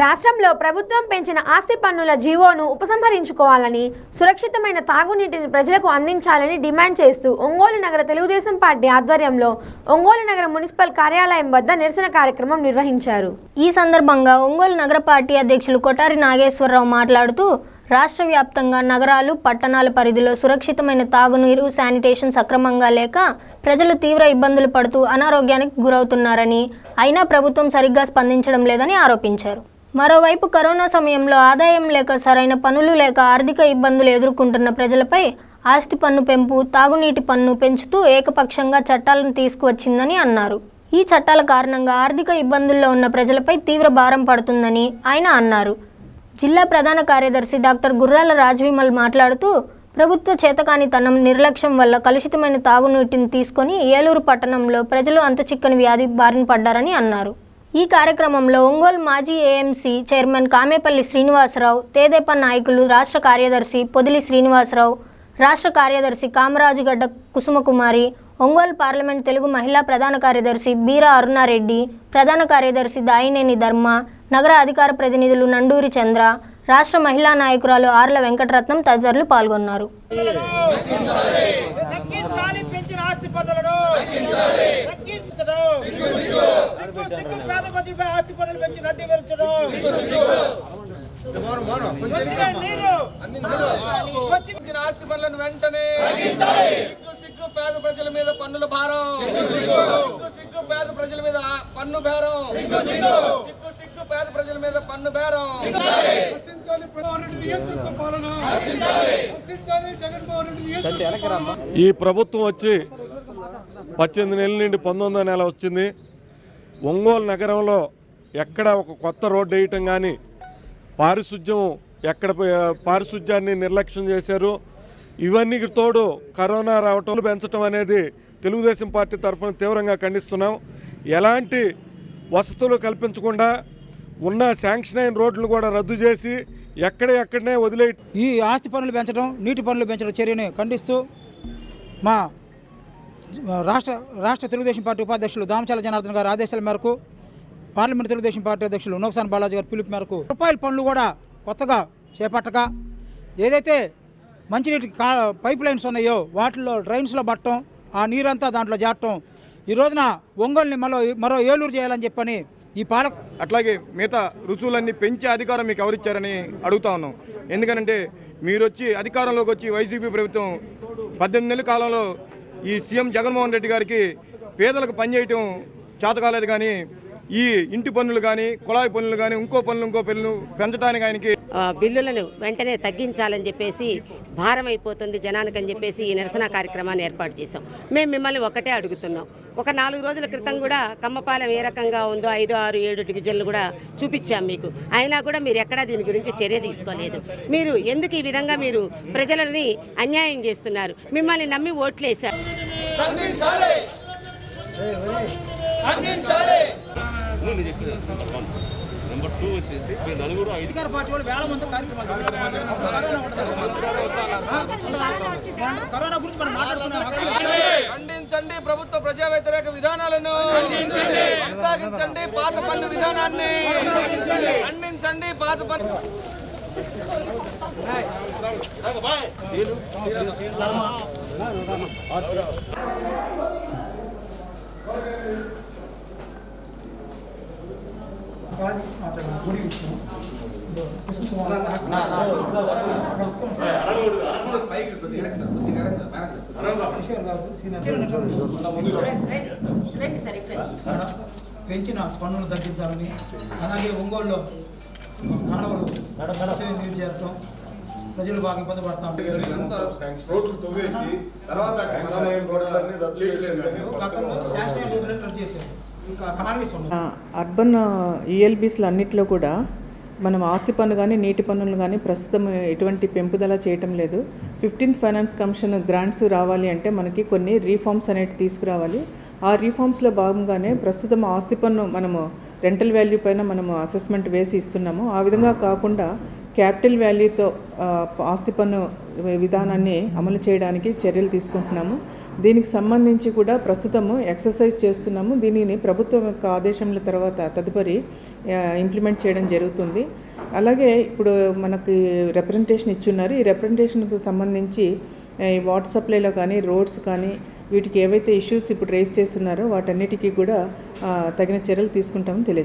రాష్ట్రంలో ప్రభుత్వం పెంచిన ఆస్తి పన్నుల జీవోను ఉపసంహరించుకోవాలని సురక్షితమైన తాగునీటిని ప్రజలకు అందించాలని డిమాండ్ చేస్తూ ఒంగోలు నగర తెలుగుదేశం పార్టీ ఆధ్వర్యంలో ఒంగోలు నగర మున్సిపల్ కార్యాలయం వద్ద నిరసన కార్యక్రమం నిర్వహించారు. ఈ సందర్భంగా ఒంగోలు నగర పార్టీ అధ్యక్షులు కొటారి నాగేశ్వరరావు మాట్లాడుతూ రాష్ట్ర వ్యాప్తంగా నగరాలు పట్టణాల పరిధిలో సురక్షితమైన తాగునీరు శానిటేషన్ సక్రమంగా లేక ప్రజలు తీవ్ర ఇబ్బందులు పడుతూ అనారోగ్యానికి గురవుతున్నారని అయినా ప్రభుత్వం సరిగ్గా స్పందించడం లేదని ఆరోపించారు. మరోవైపు కరోనా సమయంలో ఆదాయం లేక సరైన పనులు లేక ఆర్థిక ఇబ్బందులు ఎదుర్కొంటున్న ప్రజలపై ఆస్తి పన్ను పెంపు తాగునీటి పన్ను పెంచుతూ ఏకపక్షంగా చట్టాలను తీసుకువచ్చిందని అన్నారు. ఈ చట్టాల కారణంగా ఆర్థిక ఇబ్బందుల్లో ఉన్న ప్రజలపై తీవ్ర భారం పడుతుందని ఆయన అన్నారు. జిల్లా ప్రధాన కార్యదర్శి డాక్టర్ గుర్రాల రాజ్విమల్ మాట్లాడుతూ ప్రభుత్వ చేతకానితనం నిర్లక్ష్యం వల్ల కలుషితమైన తాగునీటిని తీసుకొని ఏలూరు పట్టణంలో ప్రజలు అంతుచిక్కని వ్యాధి బారిన పడ్డారని అన్నారు. ఈ కార్యక్రమంలో ఒంగోలు మాజీ ఏఎంసీ చైర్మన్ కామేపల్లి శ్రీనివాసరావు తేదేప నాయకులు రాష్ట్ర కార్యదర్శి పొదిలి శ్రీనివాసరావు రాష్ట్ర కార్యదర్శి కామరాజుగడ్డ కుసుమకుమారి ఒంగోలు పార్లమెంట్ తెలుగు మహిళా ప్రధాన కార్యదర్శి బీరా అరుణారెడ్డి ప్రధాన కార్యదర్శి దాయినేని ధర్మ నగర అధికార ప్రతినిధులు నండూరి చంద్ర రాష్ట్ర మహిళా నాయకురాలు ఆర్ల వెంకటరత్నం తదితరులు పాల్గొన్నారు. ఆస్తి వెంటనే సిగ్గు సిగ్గు పేద ప్రజల మీద పన్నుల భారం. సిగ్గు సిగ్గు. పేద ప్రజల మీద పన్ను బేరం సిగ్గు సిగ్గు. పేద ప్రజల మీద పన్ను బేరం ఈ ప్రభుత్వం వచ్చి పద్దెనిమిది నెలల నుండి పంతొమ్మిదో నెల వచ్చింది. ఒంగోలు నగరంలో ఎక్కడ ఒక కొత్త రోడ్డు వేయటం కానీ పారిశుద్ధ్యం ఎక్కడ పారిశుద్ధ్యాన్ని నిర్లక్ష్యం చేశారు. ఇవన్నీ తోడు కరోనా రావటం పెంచడం అనేది తెలుగుదేశం పార్టీ తరఫున తీవ్రంగా ఖండిస్తున్నాం. ఎలాంటి వసతులు కల్పించకుండా ఉన్న శాంక్షన్ అయిన రోడ్లు కూడా రద్దు చేసి ఎక్కడ ఎక్కడనే వదిలే ఈ ఆస్తి పనులు పెంచడం నీటి పనులు పెంచడం చర్యని ఖండిస్తూ మా రాష్ట్ర రాష్ట్ర తెలుగుదేశం పార్టీ ఉపాధ్యక్షులు దామచాల జనార్దన్ గారి ఆదేశాల మేరకు పార్లమెంట్ తెలుగుదేశం పార్టీ అధ్యక్షులు నోక్సాన్ బాలాజీ గారి పిలుపు మేరకు రూపాయల పనులు కూడా కొత్తగా చేపట్టక ఏదైతే మంచినీటి కా పైప్ లైన్స్ ఉన్నాయో వాటిల్లో డ్రైన్స్లో పట్టడం ఆ నీరంతా దాంట్లో జారటం ఈ రోజున ఒంగోలుని మరో మరో ఏలూరు చేయాలని చెప్పని ఈ పాలక అట్లాగే మిగతా రుసువులన్నీ పెంచే అధికారం మీకు ఎవరిచ్చారని అడుగుతా ఉన్నాం. ఎందుకనంటే మీరు వచ్చి అధికారంలోకి వచ్చి వైసీపీ ప్రభుత్వం పద్దెనిమిది నెలల కాలంలో ఈ సీఎం జగన్మోహన్ రెడ్డి గారికి పేదలకు పనిచేయటం చేత కాలేదు కానీ ఈ ఇంటి పన్నులు కానీ కుళాయి పన్నులు కానీ ఇంకో పనులు ఇంకో పనులు పెంచడానికి ఆయనకి బిల్లులను వెంటనే తగ్గించాలని చెప్పేసి భారం అయిపోతుంది జనానికి అని చెప్పేసి ఈ నిరసన కార్యక్రమాన్ని ఏర్పాటు చేశాం. మేము మిమ్మల్ని ఒకటే అడుగుతున్నాం. ఒక నాలుగు రోజుల క్రితం కూడా కమ్మపాలెం ఏ రకంగా ఉందో ఐదు ఆరు ఏడు డివిజన్లు కూడా చూపించాం మీకు. అయినా కూడా మీరు ఎక్కడా దీని గురించి చర్య తీసుకోలేదు. మీరు ఎందుకు ఈ విధంగా మీరు ప్రజలని అన్యాయం చేస్తున్నారు? మిమ్మల్ని నమ్మి ఓట్లేశారు. అందించాలి అందించాలి అధికార పార్టీ వాళ్ళు వేల మంది. కరోనా గురించి మనం మాట్లాడుతున్నాం. ఖండించండి ప్రభుత్వ ప్రజా వ్యతిరేక విధానాలను కొనసాగించండి పాత పన్ను విధానాన్ని. ఖండించండి. పాత పన్ను. పెంచిన పన్నులు తగ్గించాలని అలాగే ఒంగోలులో కాలువలు నీరు చేరటం ప్రజలు బాగా ఇబ్బంది పడతా ఆ, అర్బన్ ఈఎల్బీస్లు అన్నిట్లో కూడా మనం ఆస్తి పన్ను కానీ నీటి పన్నులు కానీ ప్రస్తుతం ఎటువంటి పెంపుదల చేయటం లేదు. ఫిఫ్టీన్త్ ఫైనాన్స్ కమిషన్ గ్రాంట్స్ రావాలి అంటే మనకి కొన్ని రీఫార్మ్స్ అనేవి తీసుకురావాలి. ఆ రీఫార్మ్స్లో భాగంగానే ప్రస్తుతం ఆస్తి పన్ను మనము రెంటల్ వాల్యూ పైన మనము అసెస్మెంట్ వేసి ఇస్తున్నాము. ఆ విధంగా కాకుండా క్యాపిటల్ వాల్యూతో ఆస్తి పన్ను విధానాన్ని అమలు చేయడానికి చర్యలు తీసుకుంటున్నాము. దీనికి సంబంధించి కూడా ప్రస్తుతము ఎక్సర్సైజ్ చేస్తున్నాము. దీనిని ప్రభుత్వం యొక్క ఆదేశముల తర్వాత తదుపరి ఇంప్లిమెంట్ చేయడం జరుగుతుంది. అలాగే ఇప్పుడు మనకి రిప్రజెంటేషన్ ఇచ్చున్నారు. ఈ రిప్రజెంటేషన్కి సంబంధించి వాటర్ సప్లైలో కానీ రోడ్స్ కానీ వీటికి ఏవైతే ఇష్యూస్ ఇప్పుడు రేస్ చేస్తున్నారో వాటన్నిటికీ కూడా తగిన చర్యలు తీసుకుంటామని తెలియజేస్తాం